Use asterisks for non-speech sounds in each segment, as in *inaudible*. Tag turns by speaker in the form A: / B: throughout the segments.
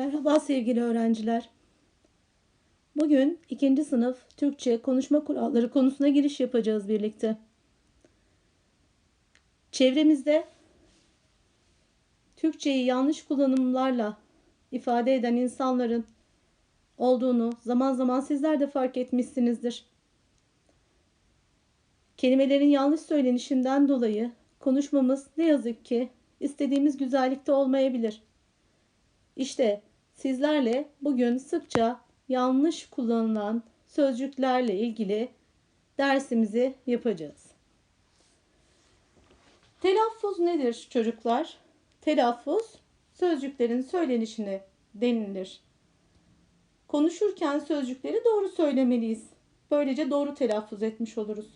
A: Merhaba sevgili öğrenciler. Bugün ikinci sınıf Türkçe konuşma kuralları konusuna giriş yapacağız birlikte. Çevremizde Türkçeyi yanlış kullanımlarla ifade eden insanların olduğunu zaman zaman sizler de fark etmişsinizdir. Kelimelerin yanlış söylenişinden dolayı konuşmamız ne yazık ki istediğimiz güzellikte olmayabilir. İşte sizlerle bugün sıkça yanlış kullanılan sözcüklerle ilgili dersimizi yapacağız. Telaffuz nedir çocuklar? Telaffuz sözcüklerin söylenişine denilir. Konuşurken sözcükleri doğru söylemeliyiz. Böylece doğru telaffuz etmiş oluruz.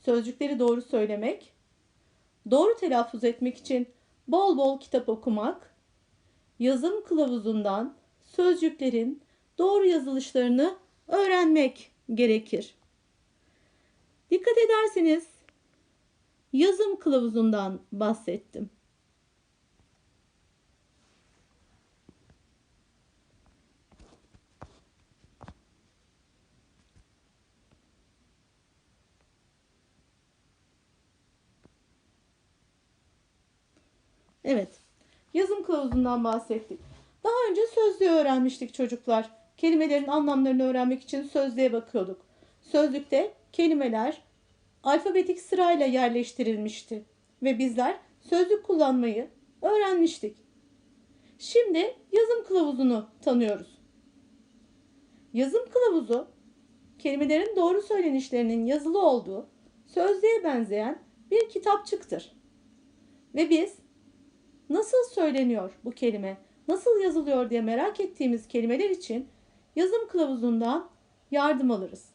A: Sözcükleri doğru söylemek, doğru telaffuz etmek için bol bol kitap okumak, yazım kılavuzundan sözcüklerin doğru yazılışlarını öğrenmek gerekir. Dikkat ederseniz yazım kılavuzundan bahsettim. Evet. Yazım kılavuzundan bahsettik. Daha önce sözlüğü öğrenmiştik çocuklar. Kelimelerin anlamlarını öğrenmek için sözlüğe bakıyorduk. Sözlükte kelimeler alfabetik sırayla yerleştirilmişti ve bizler sözlük kullanmayı öğrenmiştik. Şimdi yazım kılavuzunu tanıyoruz. Yazım kılavuzu kelimelerin doğru söylenişlerinin yazılı olduğu sözlüğe benzeyen bir kitapçıktır. Ve biz nasıl söyleniyor bu kelime, nasıl yazılıyor diye merak ettiğimiz kelimeler için yazım kılavuzundan yardım alırız.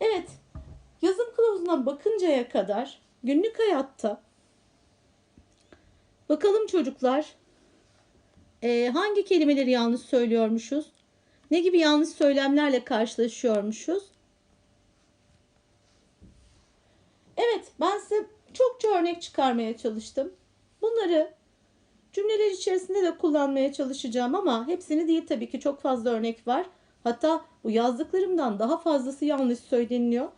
A: Evet, yazım kılavuzuna bakıncaya kadar günlük hayatta bakalım çocuklar e, hangi kelimeleri yanlış söylüyormuşuz, ne gibi yanlış söylemlerle karşılaşıyormuşuz. Evet, ben size çokça örnek çıkarmaya çalıştım. Bunları cümleler içerisinde de kullanmaya çalışacağım ama hepsini değil tabii ki çok fazla örnek var. Hatta bu yazdıklarımdan daha fazlası yanlış söyleniliyor.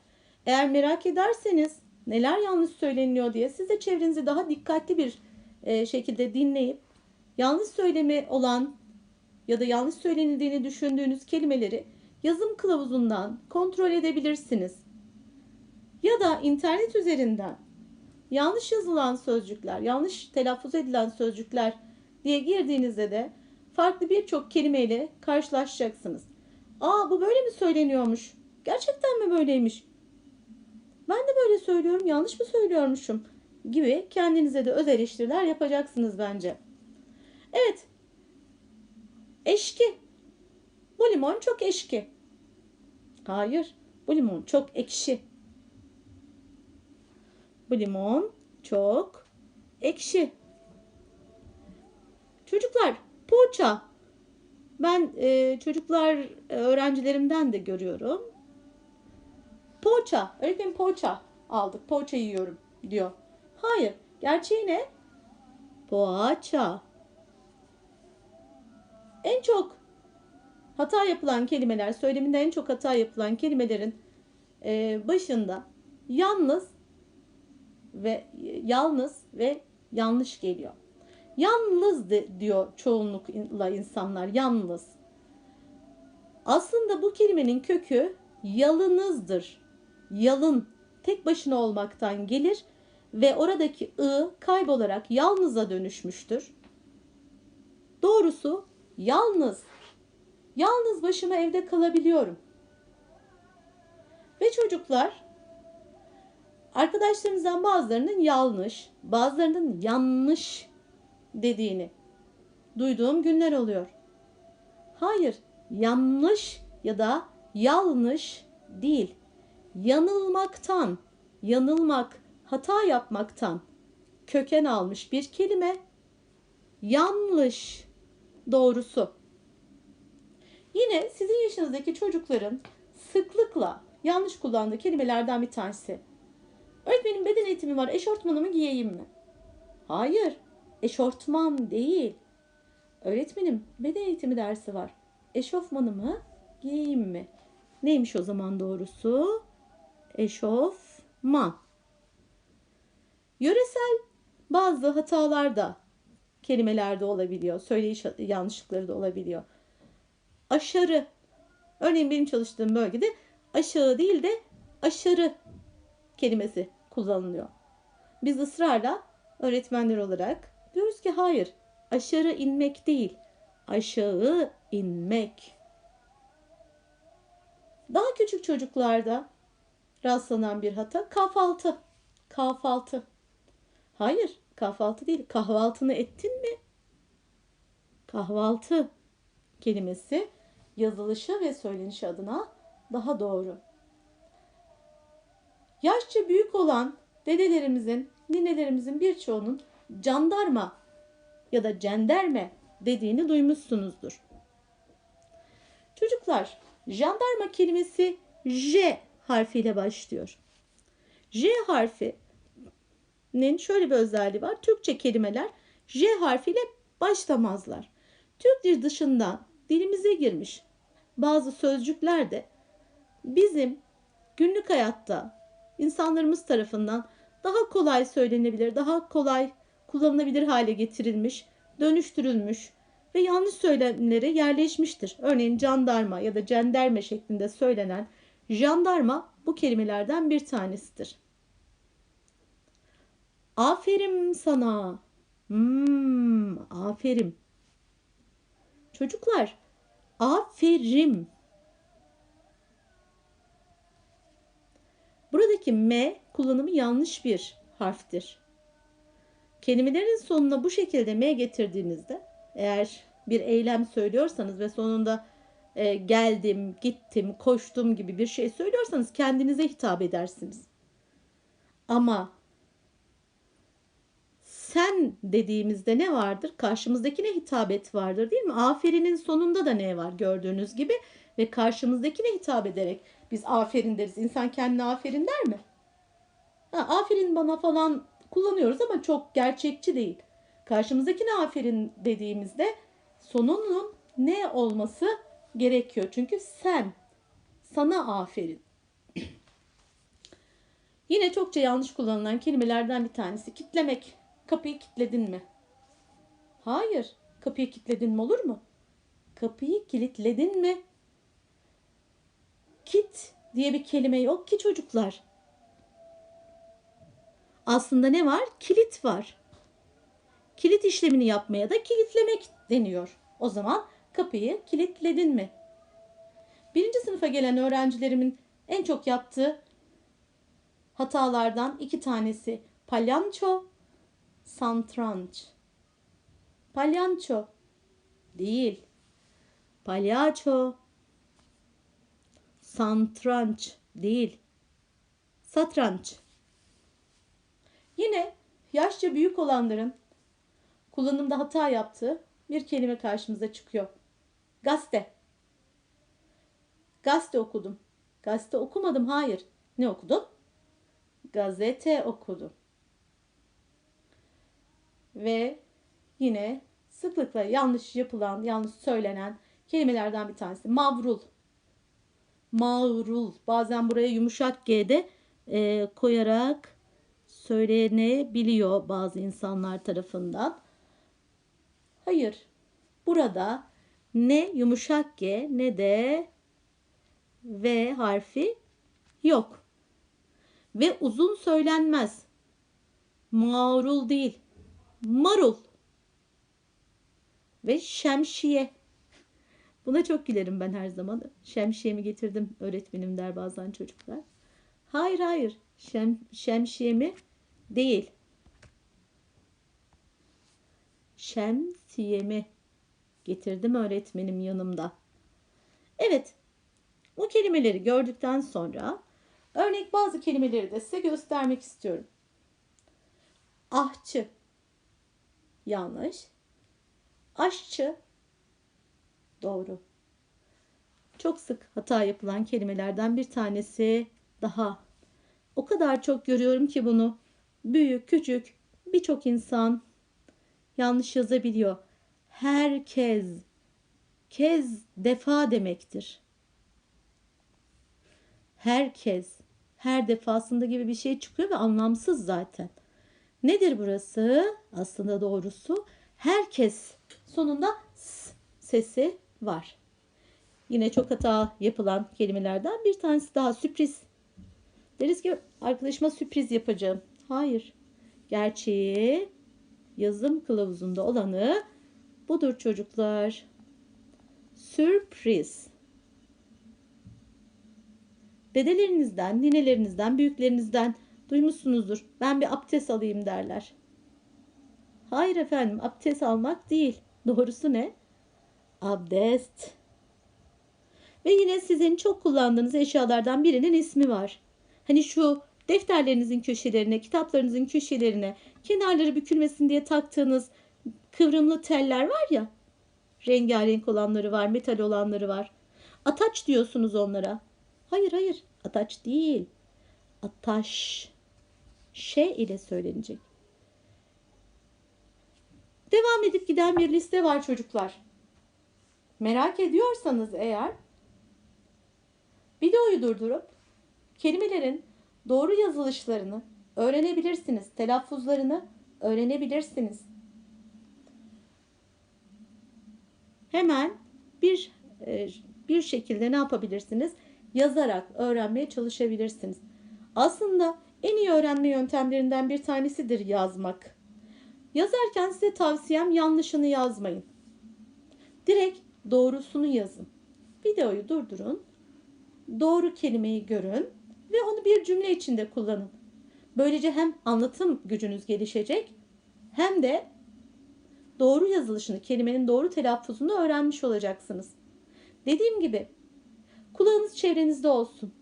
A: Eğer merak ederseniz neler yanlış söyleniliyor diye siz de çevrenizi daha dikkatli bir e, şekilde dinleyip yanlış söylemi olan ya da yanlış söylenildiğini düşündüğünüz kelimeleri yazım kılavuzundan kontrol edebilirsiniz. Ya da internet üzerinden yanlış yazılan sözcükler, yanlış telaffuz edilen sözcükler diye girdiğinizde de farklı birçok kelimeyle karşılaşacaksınız. Aa bu böyle mi söyleniyormuş? Gerçekten mi böyleymiş? Ben de böyle söylüyorum, yanlış mı söylüyormuşum? Gibi kendinize de öz eleştiriler yapacaksınız bence. Evet. Eşki. Bu limon çok eşki. Hayır. Bu limon çok ekşi. Bu limon çok ekşi. Çocuklar poğaça. Ben e, çocuklar e, öğrencilerimden de görüyorum. Poğaça. Öğretmenim poğaça aldık. Poğaça yiyorum diyor. Hayır. Gerçeği ne? Poğaça. En çok hata yapılan kelimeler, söyleminde en çok hata yapılan kelimelerin e, başında yalnız ve yalnız ve yanlış geliyor. Yalnız diyor çoğunlukla insanlar yalnız. Aslında bu kelimenin kökü yalınızdır. Yalın tek başına olmaktan gelir ve oradaki ı kaybolarak yalnıza dönüşmüştür. Doğrusu yalnız. Yalnız başıma evde kalabiliyorum. Ve çocuklar Arkadaşlarımızdan bazılarının yanlış, bazılarının yanlış dediğini duyduğum günler oluyor. Hayır, yanlış ya da yanlış değil. Yanılmaktan, yanılmak, hata yapmaktan köken almış bir kelime yanlış doğrusu. Yine sizin yaşınızdaki çocukların sıklıkla yanlış kullandığı kelimelerden bir tanesi Öğretmenim beden eğitimi var. Eşortmanımı giyeyim mi? Hayır. Eşortman değil. Öğretmenim beden eğitimi dersi var. Eşofmanımı giyeyim mi? Neymiş o zaman doğrusu? Eşofman. Yöresel bazı hatalar da kelimelerde olabiliyor. Söyleyiş yanlışlıkları da olabiliyor. Aşarı. Örneğin benim çalıştığım bölgede aşağı değil de aşarı kelimesi kullanılıyor. Biz ısrarla öğretmenler olarak diyoruz ki hayır aşağı inmek değil aşağı inmek. Daha küçük çocuklarda rastlanan bir hata kahvaltı. Kahvaltı. Hayır kahvaltı değil kahvaltını ettin mi? Kahvaltı kelimesi yazılışı ve söylenişi adına daha doğru. Yaşça büyük olan dedelerimizin, ninelerimizin birçoğunun jandarma ya da cenderme dediğini duymuşsunuzdur. Çocuklar, jandarma kelimesi J harfiyle başlıyor. J harfinin şöyle bir özelliği var. Türkçe kelimeler J harfiyle başlamazlar. Türk dil dışında dilimize girmiş bazı sözcükler de bizim günlük hayatta insanlarımız tarafından daha kolay söylenebilir, daha kolay kullanılabilir hale getirilmiş, dönüştürülmüş ve yanlış söylemlere yerleşmiştir. Örneğin jandarma ya da cenderme şeklinde söylenen jandarma bu kelimelerden bir tanesidir. Aferin sana. Hmm, aferin. Çocuklar, aferin. Buradaki M kullanımı yanlış bir harftir. Kelimelerin sonuna bu şekilde M getirdiğinizde eğer bir eylem söylüyorsanız ve sonunda e, geldim, gittim, koştum gibi bir şey söylüyorsanız kendinize hitap edersiniz. Ama sen dediğimizde ne vardır? Karşımızdakine hitabet vardır değil mi? Aferinin sonunda da ne var gördüğünüz gibi ve karşımızdakine hitap ederek biz aferin deriz. İnsan kendine aferin der mi? Ha, aferin bana falan kullanıyoruz ama çok gerçekçi değil. Karşımızdakine aferin dediğimizde sonunun ne olması gerekiyor. Çünkü sen, sana aferin. *clears throat* Yine çokça yanlış kullanılan kelimelerden bir tanesi kitlemek. Kapıyı kilitledin mi? Hayır. Kapıyı kilitledin mi olur mu? Kapıyı kilitledin mi? Kit diye bir kelime yok ki çocuklar. Aslında ne var? Kilit var. Kilit işlemini yapmaya da kilitlemek deniyor. O zaman kapıyı kilitledin mi? Birinci sınıfa gelen öğrencilerimin en çok yaptığı hatalardan iki tanesi palyanço, santranç. Palyanço değil. Palyaço. Santranç değil. Satranç. Yine yaşça büyük olanların kullanımda hata yaptığı bir kelime karşımıza çıkıyor. Gazete. Gazete okudum. Gazete okumadım. Hayır. Ne okudum? Gazete okudum. Ve yine sıklıkla yanlış yapılan, yanlış söylenen kelimelerden bir tanesi. Mavrul. Mağrul. Bazen buraya yumuşak G'de e, koyarak söylenebiliyor bazı insanlar tarafından. Hayır. Burada ne yumuşak G ne de V harfi yok. Ve uzun söylenmez. Mağrul değil. Marul. Ve şemsiye. Buna çok gülerim ben her zaman. Şemsiyemi getirdim öğretmenim der bazen çocuklar. Hayır hayır. Şem, şemsiyemi değil. Şemsiyemi getirdim öğretmenim yanımda. Evet. Bu kelimeleri gördükten sonra örnek bazı kelimeleri de size göstermek istiyorum. Ahçı. Yanlış. Aşçı. Doğru. Çok sık hata yapılan kelimelerden bir tanesi daha. O kadar çok görüyorum ki bunu büyük, küçük birçok insan yanlış yazabiliyor. herkes, kez defa demektir. Herkes, her defasında gibi bir şey çıkıyor ve anlamsız zaten. Nedir burası? Aslında doğrusu herkes sonunda s sesi var. Yine çok hata yapılan kelimelerden bir tanesi daha sürpriz. Deriz ki arkadaşıma sürpriz yapacağım. Hayır. Gerçeği yazım kılavuzunda olanı budur çocuklar. Sürpriz. Dedelerinizden, ninelerinizden, büyüklerinizden duymuşsunuzdur. Ben bir abdest alayım derler. Hayır efendim, abdest almak değil. Doğrusu ne? Abdest. Ve yine sizin çok kullandığınız eşyalardan birinin ismi var. Hani şu defterlerinizin köşelerine, kitaplarınızın köşelerine, kenarları bükülmesin diye taktığınız kıvrımlı teller var ya. Rengarenk olanları var, metal olanları var. Ataç diyorsunuz onlara. Hayır hayır, ataç değil. Ataş. Ş ile söylenecek. Devam edip giden bir liste var çocuklar. Merak ediyorsanız eğer videoyu durdurup kelimelerin doğru yazılışlarını öğrenebilirsiniz. Telaffuzlarını öğrenebilirsiniz. Hemen bir e, bir şekilde ne yapabilirsiniz? Yazarak öğrenmeye çalışabilirsiniz. Aslında en iyi öğrenme yöntemlerinden bir tanesidir yazmak. Yazarken size tavsiyem yanlışını yazmayın. Direkt doğrusunu yazın. Videoyu durdurun. Doğru kelimeyi görün ve onu bir cümle içinde kullanın. Böylece hem anlatım gücünüz gelişecek hem de doğru yazılışını, kelimenin doğru telaffuzunu öğrenmiş olacaksınız. Dediğim gibi kulağınız çevrenizde olsun.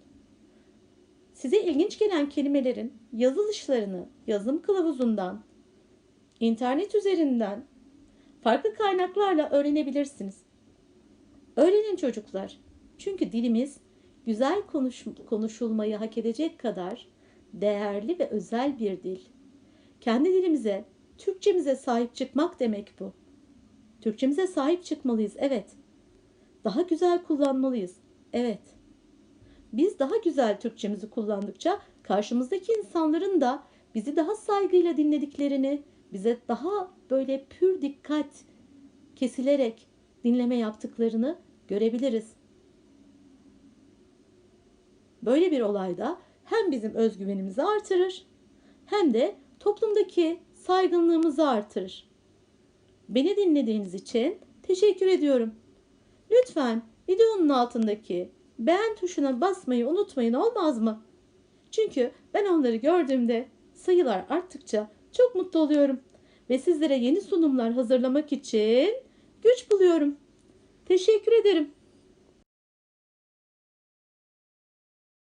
A: Size ilginç gelen kelimelerin yazılışlarını yazım kılavuzundan, internet üzerinden, farklı kaynaklarla öğrenebilirsiniz. Öğrenin çocuklar. Çünkü dilimiz güzel konuş, konuşulmayı hak edecek kadar değerli ve özel bir dil. Kendi dilimize, Türkçemize sahip çıkmak demek bu. Türkçemize sahip çıkmalıyız, evet. Daha güzel kullanmalıyız, evet. Biz daha güzel Türkçemizi kullandıkça karşımızdaki insanların da bizi daha saygıyla dinlediklerini, bize daha böyle pür dikkat kesilerek dinleme yaptıklarını görebiliriz. Böyle bir olayda hem bizim özgüvenimizi artırır hem de toplumdaki saygınlığımızı artırır. Beni dinlediğiniz için teşekkür ediyorum. Lütfen videonun altındaki beğen tuşuna basmayı unutmayın olmaz mı? Çünkü ben onları gördüğümde sayılar arttıkça çok mutlu oluyorum ve sizlere yeni sunumlar hazırlamak için güç buluyorum. Teşekkür ederim.